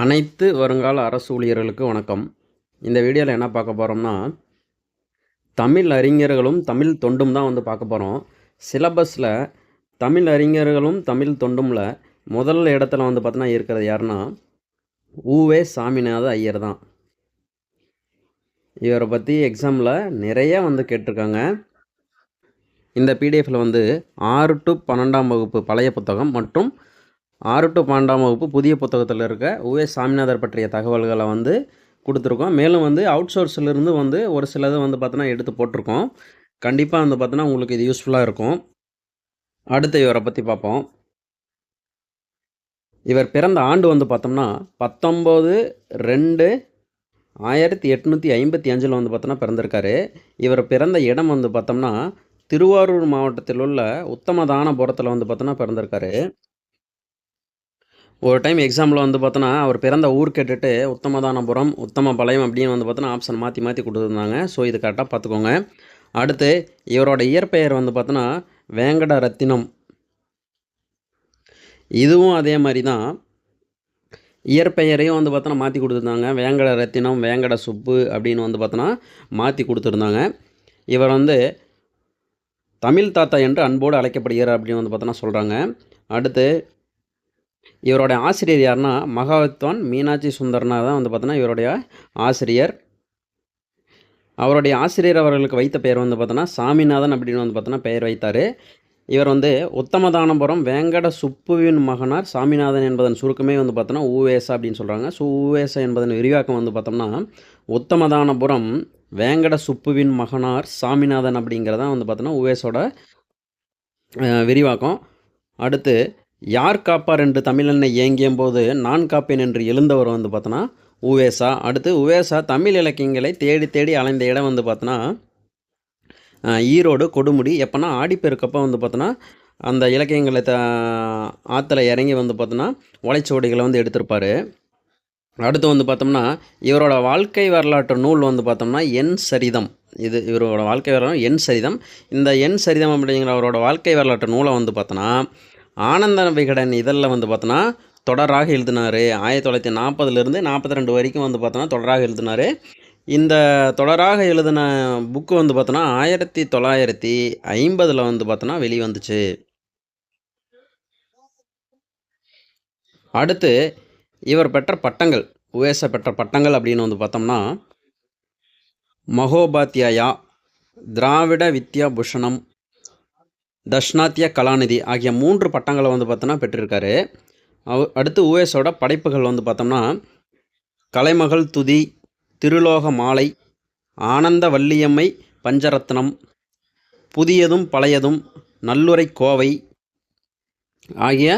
அனைத்து வருங்கால அரசு ஊழியர்களுக்கு வணக்கம். இந்த வீடியோவில் என்ன பார்க்க போகிறோம்னா தமிழ் அறிஞர்களும் தமிழ் தொண்டும் தான் வந்து பார்க்க போகிறோம் சிலபஸில் தமிழ் அறிஞர்களும் தமிழ் தொண்டுமில் முதல் இடத்துல வந்து பார்த்தோன்னா இருக்கிறது யாருன்னா ஊவே சாமிநாத ஐயர் தான். இவரை பற்றி எக்ஸாமில் நிறைய வந்து கேட்டிருக்காங்க. இந்த பிடிஎஃப்பில் வந்து ஆறு டு பன்னெண்டாம் வகுப்பு பழைய புத்தகம் மற்றும் ஆறு டு பன்னெண்டாம் வகுப்பு புதிய புத்தகத்தில் இருக்க உவே சாமிநாதர் பற்றிய தகவல்களை வந்து கொடுத்துருக்கோம். மேலும் வந்து அவுட் சோர்ஸ்லேருந்து வந்து ஒரு சிலது வந்து பார்த்தோன்னா எடுத்து போட்டிருக்கோம். கண்டிப்பாக வந்து பார்த்தோன்னா உங்களுக்கு இது யூஸ்ஃபுல்லாக இருக்கும். அடுத்த இவரை பற்றி பார்ப்போம். இவர் பிறந்த ஆண்டு வந்து பார்த்தோம்னா பத்தொம்போது ரெண்டு ஆயிரத்தி எட்நூற்றி ஐம்பத்தி அஞ்சில் வந்து பார்த்தோன்னா பிறந்திருக்காரு. இவர் பிறந்த இடம் வந்து பார்த்தோம்னா திருவாரூர் மாவட்டத்தில் உள்ள உத்தமதானபுரத்தில் வந்து பார்த்தோன்னா பிறந்திருக்காரு. ஒரு டைம் எக்ஸாமில் வந்து பார்த்தோன்னா அவர் பிறந்த ஊர் கேட்டுட்டு உத்தமதானபுரம் உத்தமபாளையம் அப்படின்னு வந்து பார்த்தோன்னா ஆப்ஷன் மாற்றி மாற்றி கொடுத்துருந்தாங்க. ஸோ இது கரெக்டாக பார்த்துக்கோங்க அடுத்து இவரோட இயற்பெயர் வந்து பார்த்தோன்னா வேங்கட ரத்தினம் இதுவும் அதே மாதிரி தான் இயற்பெயரையும் வந்து பார்த்தோன்னா மாற்றி கொடுத்துருந்தாங்க. வேங்கட ரத்தினம் வேங்கட சுப்பு அப்படின்னு வந்து பார்த்தோன்னா மாற்றி கொடுத்துருந்தாங்க. இவர் வந்து தமிழ் தாத்தா என்று அன்போடு அழைக்கப்படுகிறார் அப்படின்னு வந்து பார்த்தோன்னா சொல்கிறாங்க அடுத்து இவருடைய ஆசிரியர் யாருன்னா மகாவித்வான் மீனாட்சி சுந்தரனா தான் வந்து பார்த்தோன்னா இவருடைய ஆசிரியர். அவருடைய ஆசிரியர் அவர்களுக்கு வைத்த பெயர் வந்து பார்த்தோன்னா சாமிநாதன் அப்படின்னு வந்து பார்த்தோன்னா பெயர் வைத்தார். இவர் வந்து உத்தமதானபுரம் வேங்கட சுப்புவின் மகனார் சாமிநாதன் என்பதன் சுருக்கமே வந்து பார்த்தோன்னா ஊவேசா அப்படின்னு சொல்கிறாங்க ஸோ ஊவேசா என்பதன் விரிவாக்கம் வந்து பார்த்தோம்னா உத்தமதானபுரம் வேங்கட சுப்புவின் மகனார் சாமிநாதன் அப்படிங்கிறதான் வந்து பார்த்தோன்னா ஊவேஸோட விரிவாக்கம். அடுத்து யார் காப்பார் என்று தமிழனை ஏங்கியும் போது நான் காப்பேன் என்று எழுந்தவர் வந்து பார்த்தோன்னா உவேசா. அடுத்து உவேசா தமிழ் இலக்கியங்களை தேடி தேடி அலைந்த இடம் வந்து பார்த்தோன்னா ஈரோடு கொடுமுடி எப்போனா ஆடிப்பெருக்கப்போ வந்து பார்த்தோன்னா அந்த இலக்கியங்களை த ஆற்றுல இறங்கி வந்து பார்த்தோன்னா ஓலைச்சுவடிகளை வந்து எடுத்திருப்பார். அடுத்து வந்து பார்த்தோம்னா இவரோட வாழ்க்கை வரலாற்று நூல் வந்து பார்த்தோம்னா என் சரிதம். இது இவரோட வாழ்க்கை வரலாறு என் சரிதம். இந்த என் சரிதம் அப்படிங்கிற அவரோட வாழ்க்கை வரலாற்று நூலை வந்து பார்த்தோன்னா ஆனந்த விகடன் இதழில் வந்து பார்த்தோன்னா தொடராக எழுதினார். ஆயிரத்தி தொள்ளாயிரத்தி நாற்பதுலேருந்து நாற்பத்தி ரெண்டு வரைக்கும் வந்து பார்த்தோன்னா தொடராக எழுதினார். இந்த தொடராக எழுதின புக்கு வந்து பார்த்தோன்னா ஆயிரத்தி தொள்ளாயிரத்தி ஐம்பதில் வந்து பார்த்தோன்னா வெளிவந்துச்சு. அடுத்து இவர் பெற்ற பட்டங்கள் உவேச பெற்ற பட்டங்கள் அப்படின்னு வந்து பார்த்தோம்னா மகோபாத்தியாயா திராவிட வித்யா பூஷணம் தஷ்ணாத்திய கலாநிதி ஆகிய மூன்று பட்டங்களை வந்து பார்த்தோன்னா பெற்றிருக்காரு. அவ அடுத்து உவேஸோட படைப்புகள் வந்து பார்த்தோம்னா கலைமகள் துதி திருலோக மாலை ஆனந்த வள்ளியம்மை பஞ்சரத்னம் புதியதும் பழையதும் நல்லுரை கோவை ஆகிய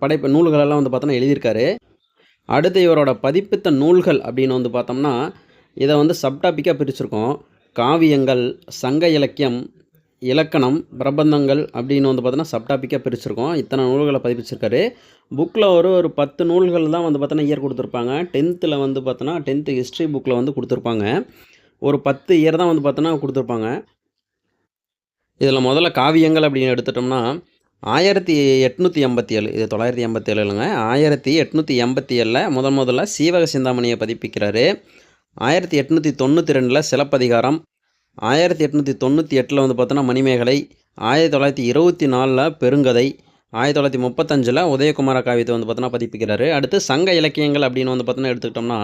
படைப்பு நூல்களெல்லாம் வந்து பார்த்தோன்னா எழுதியிருக்காரு. அடுத்து இவரோட பதிப்பித்த நூல்கள் அப்படின்னு வந்து பார்த்தோம்னா இதை வந்து சப்டாபிக்காக பிரிச்சிருக்கோம். காவியங்கள் சங்க இலக்கியம் இலக்கணம் பிரபந்தங்கள் அப்படின்னு வந்து பார்த்தோன்னா சப்டாபிக்காக பிரிச்சிருக்கோம். இத்தனை நூல்களை பதிப்பிச்சிருக்காரு. புக்கில் ஒரு ஒரு பத்து நூல்கள் தான் வந்து பார்த்தோன்னா இயர் கொடுத்துருப்பாங்க. டென்த்தில் வந்து பார்த்தோன்னா டென்த்து ஹிஸ்ட்ரி புக்கில் வந்து கொடுத்துருப்பாங்க. ஒரு பத்து இயர் தான் வந்து பார்த்தோன்னா கொடுத்துருப்பாங்க. இதில் முதல்ல காவியங்கள் அப்படின்னு எடுத்துட்டோம்னா ஆயிரத்தி எட்நூற்றி எண்பத்தி ஏழு இது தொள்ளாயிரத்தி எண்பத்தி ஏழுலங்க ஆயிரத்தி எட்நூற்றி எண்பத்தி ஏழில் முதல் முதல்ல சீவக சிந்தாமணியை பதிப்பிக்கிறாரு. ஆயிரத்தி எட்நூற்றி தொண்ணூற்றி ரெண்டில் சிலப்பதிகாரம் ஆயிரத்தி எட்நூற்றி தொண்ணூற்றி எட்டில் வந்து பார்த்தோன்னா மணிமேகலை ஆயிரத்தி தொள்ளாயிரத்தி இருபத்தி நாலில் பெருங்கதை ஆயிரத்தி தொள்ளாயிரத்தி முப்பத்தஞ்சில் உதயகுமார காவியத்தை வந்து பார்த்தோன்னா பதிப்பிக்கிறாரு. அடுத்து சங்க இலக்கியங்கள் அப்படின்னு வந்து பார்த்தோன்னா எடுத்துக்கிட்டோம்னா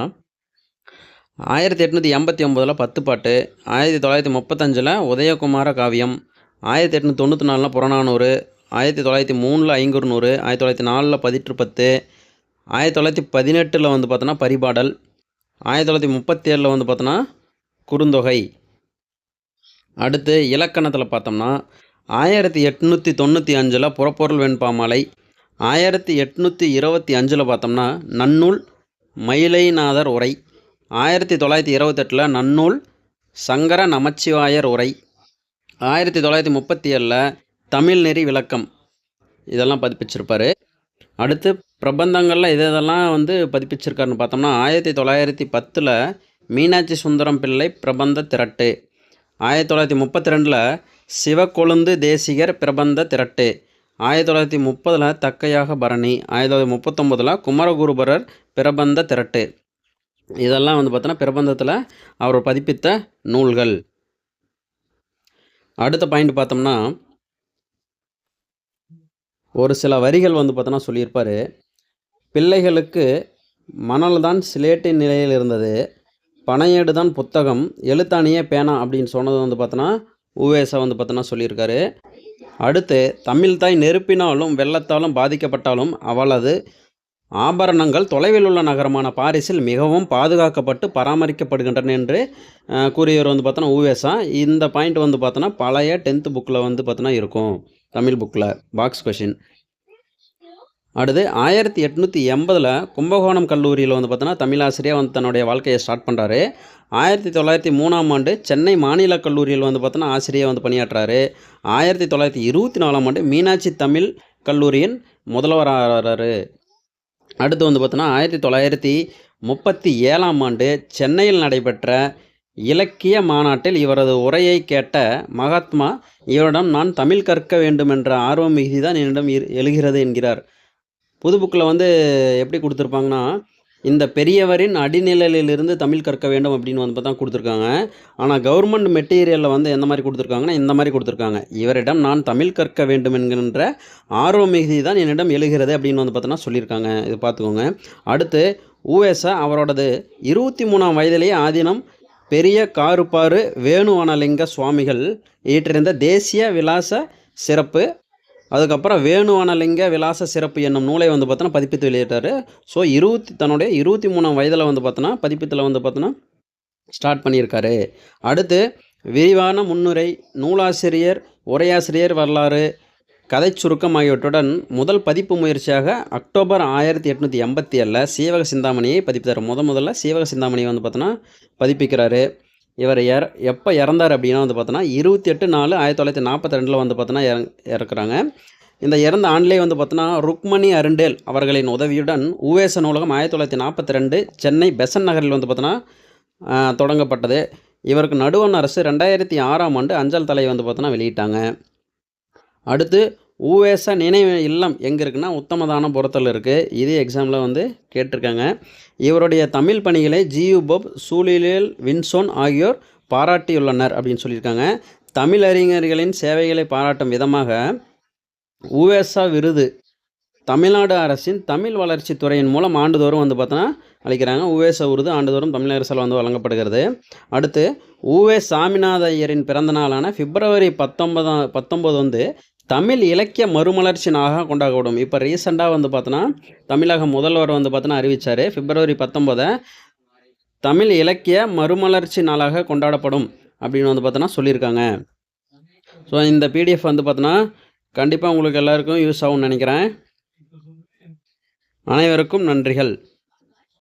ஆயிரத்தி எட்நூற்றி எண்பத்தி ஒம்போதில் பத்து பாட்டு ஆயிரத்தி தொள்ளாயிரத்தி முப்பத்தஞ்சில் உதயகுமார காவியம் ஆயிரத்தி எட்நூற்றி தொண்ணூற்றி நாலில் புறநானூறு ஆயிரத்தி தொள்ளாயிரத்தி மூணில் ஐங்குறுநூறு ஆயிரத்தி தொள்ளாயிரத்தி நாலில் பதிற்று பத்து ஆயிரத்தி தொள்ளாயிரத்தி பதினெட்டில் வந்து பார்த்தோன்னா பரிபாடல் ஆயிரத்தி தொள்ளாயிரத்தி முப்பத்தேழில் வந்து பார்த்தோன்னா குறுந்தொகை. அடுத்து இலக்கணத்தில் பார்த்தோம்னா ஆயிரத்தி எட்நூற்றி தொண்ணூற்றி அஞ்சில் புறப்பொருள் வெண்பாமலை ஆயிரத்தி எட்நூற்றி இருபத்தி அஞ்சில் பார்த்தோம்னா நன்னூல் மயிலைநாதர் உரை ஆயிரத்தி தொள்ளாயிரத்தி இருபத்தெட்டில் நன்னூல் சங்கர நமச்சிவாயர் உரை ஆயிரத்தி தொள்ளாயிரத்தி முப்பத்தி ஏழில் தமிழ் நெறி விளக்கம். இதெல்லாம் பதிப்பிச்சிருப்பார். அடுத்து பிரபந்தங்களில் எது இதெல்லாம் வந்து பதிப்பிச்சிருக்காருன்னு பார்த்தோம்னா ஆயிரத்தி தொள்ளாயிரத்தி பத்தில் மீனாட்சி சுந்தரம் பிள்ளை பிரபந்த திரட்டு. ஆயிரத்தி தொள்ளாயிரத்தி முப்பத்தி ரெண்டில் சிவக்கொழுந்து தேசிகர் பிரபந்த திரட்டு. ஆயிரத்தி தொள்ளாயிரத்தி முப்பதில் தக்கையாக பரணி. ஆயிரத்தி தொள்ளாயிரத்தி முப்பத்தொம்போதில் குமரகுருபரர் பிரபந்த திரட்டு. இதெல்லாம் வந்து பார்த்தோன்னா பிரபந்தத்தில் அவர் பதிப்பித்த நூல்கள். அடுத்த பாயிண்ட் பார்த்தோம்னா ஒரு சில வரிகள் வந்து பார்த்தோன்னா சொல்லியிருப்பார். பிள்ளைகளுக்கு மணல் தான் சிலேட்டின் நிலையில் இருந்தது. பனையேடு தான் புத்தகம் எழுத்தாணியே பேனா அப்படின்னு சொன்னது வந்து பார்த்தோன்னா உவேசா வந்து பார்த்தோன்னா சொல்லியிருக்காரு. அடுத்து தமிழ் தாய் நெருப்பினாலும் வெள்ளத்தாலும் பாதிக்கப்பட்டாலும் அவளது ஆபரணங்கள் தொலைவில் உள்ள நகரமான பாரிஸில் மிகவும் பாதுகாக்கப்பட்டு பராமரிக்கப்படுகின்றன என்று கூறியவர் வந்து பார்த்தோன்னா உவேசா. இந்த பாயிண்ட் வந்து பார்த்தோன்னா பழைய டென்த்து புக்கில் வந்து பார்த்தோன்னா இருக்கும் தமிழ் புக்கில் பாக்ஸ் கொஷின் அடுத்து ஆயிரத்தி எட்நூற்றி எண்பதில் கும்பகோணம் கல்லூரியில் வந்து பார்த்தோன்னா தமிழாசிரியர் வந்து தன்னுடைய வாழ்க்கையை ஸ்டார்ட் பண்ணுறாரு ஆயிரத்தி தொள்ளாயிரத்தி மூணாம் ஆண்டு சென்னை மாநில கல்லூரியில் வந்து பார்த்தோன்னா ஆசிரியர் வந்து பணியாற்றுறாரு ஆயிரத்தி தொள்ளாயிரத்தி இருபத்தி நாலாம் ஆண்டு மீனாட்சி தமிழ் கல்லூரியின் முதல்வராகிறாரு அடுத்து வந்து பார்த்தோன்னா ஆயிரத்தி தொள்ளாயிரத்தி முப்பத்தி ஏழாம் ஆண்டு சென்னையில் நடைபெற்ற இலக்கிய மாநாட்டில் இவரது உரையை கேட்ட மகாத்மா இவரிடம் நான் தமிழ் கற்க வேண்டும் என்ற ஆர்வம் மிகுதிதான் என்னிடம் இரு- எழுகிறது என்கிறார். புது புக்கில் வந்து எப்படி கொடுத்துருப்பாங்கன்னா இந்த பெரியவரின் அடிநிலையிலிருந்து தமிழ் கற்க வேண்டும் அப்படின்னு வந்து பார்த்தா கொடுத்துருக்காங்க. ஆனால் கவர்மெண்ட் மெட்டீரியலில் வந்து எந்த மாதிரி கொடுத்துருக்காங்கன்னா இந்த மாதிரி கொடுத்துருக்காங்க. இவரிடம் நான் தமிழ் கற்க வேண்டும் என்கின்ற ஆர்வ மிகுதி தான் என்னிடம் எழுகிறது அப்படின்னு வந்து பார்த்தோன்னா சொல்லியிருக்காங்க. இது பார்த்துக்கோங்க. அடுத்து ஊஎஸ்ஆ அவரோடது இருபத்தி மூணாம் வயதிலேயே ஆதீனம் பெரிய காருப்பாறு வேணுவனலிங்க சுவாமிகள் இயற்றிருந்த தேசிய விலாச சிறப்பு அதுக்கப்புறம் வேணுவனலிங்க விலாச சிறப்பு என்னும் நூலை வந்து பார்த்தோன்னா பதிப்பித்து வெளியிட்டார். ஸோ இருபத்தி தன்னுடைய இருபத்தி மூணாம் வயதில் வந்து பார்த்தோன்னா பதிப்பத்தில் வந்து பார்த்தோன்னா ஸ்டார்ட் பண்ணியிருக்காரு. அடுத்து விரிவான முன்னுரை நூலாசிரியர் உரையாசிரியர் வரலாறு கதை சுருக்கம் ஆகியவற்றுடன் முதல் பதிப்பு முயற்சியாக அக்டோபர் ஆயிரத்தி எட்நூற்றி எண்பத்தி ஏழில் சீவக சிந்தாமணியை பதிப்பித்தார். முத முதல்ல சீவக சிந்தாமணியை வந்து பார்த்தோன்னா பதிப்பிக்கிறாரு. இவர் இற எப்போ இறந்தார் அப்படின்னா வந்து பார்த்தோன்னா இருபத்தி எட்டு நாலு ஆயிரத்தி தொள்ளாயிரத்தி நாற்பத்தி ரெண்டில் வந்து பார்த்தோன்னா இறங் இறக்குறாங்க. இந்த இறந்த ஆண்டிலே வந்து பார்த்தோன்னா ருக்மணி அருண்டேல் அவர்களின் உதவியுடன் உவேச நூலகம் ஆயிரத்தி தொள்ளாயிரத்தி நாற்பத்தி ரெண்டு சென்னை பெசன் நகரில் வந்து பார்த்தோன்னா தொடங்கப்பட்டது. இவருக்கு நடுவண் அரசு ரெண்டாயிரத்தி ஆறாம் ஆண்டு அஞ்சல் தலை வந்து பார்த்தோன்னா வெளியிட்டாங்க. அடுத்து ஊவேச நினைவு இல்லம் எங்கே இருக்குன்னா உத்தமதானபுரத்தில் இருக்குது இது எக்ஸாமில் வந்து கேட்டிருக்காங்க. இவருடைய தமிழ் பணிகளை ஜியு பப் சூழலியல் வின்சோன் ஆகியோர் பாராட்டியுள்ளனர் அப்படின்னு சொல்லியிருக்காங்க. தமிழ் அறிஞர்களின் சேவைகளை பாராட்டும் விதமாக ஊவேசா விருது தமிழ்நாடு அரசின் தமிழ் வளர்ச்சி துறையின் மூலம் ஆண்டுதோறும் வந்து பார்த்தோன்னா அளிக்கிறாங்க. உவேச விருது ஆண்டுதோறும் தமிழ் அரசால் வந்து வழங்கப்படுகிறது. அடுத்து உவே சாமிநாத ஐயரின் பிறந்த நாளான பிப்ரவரி பத்தொன்பதாம் பத்தொம்போது வந்து தமிழ் இலக்கிய மறுமலர்ச்சி நாளாக கொண்டாடப்படும். இப்போ ரீசெண்டாக வந்து பார்த்தோன்னா தமிழக முதல்வர் வந்து பார்த்தோன்னா அறிவித்தார் பிப்ரவரி பத்தொம்போதை தமிழ் இலக்கிய மறுமலர்ச்சி நாளாக கொண்டாடப்படும் அப்படின்னு வந்து பார்த்தோன்னா சொல்லியிருக்காங்க. ஸோ இந்த பிடிஎஃப் வந்து பார்த்தோன்னா கண்டிப்பாக உங்களுக்கு எல்லாருக்கும் யூஸ் ஆகும்னு நினைக்கிறேன். அனைவருக்கும் நன்றிகள்.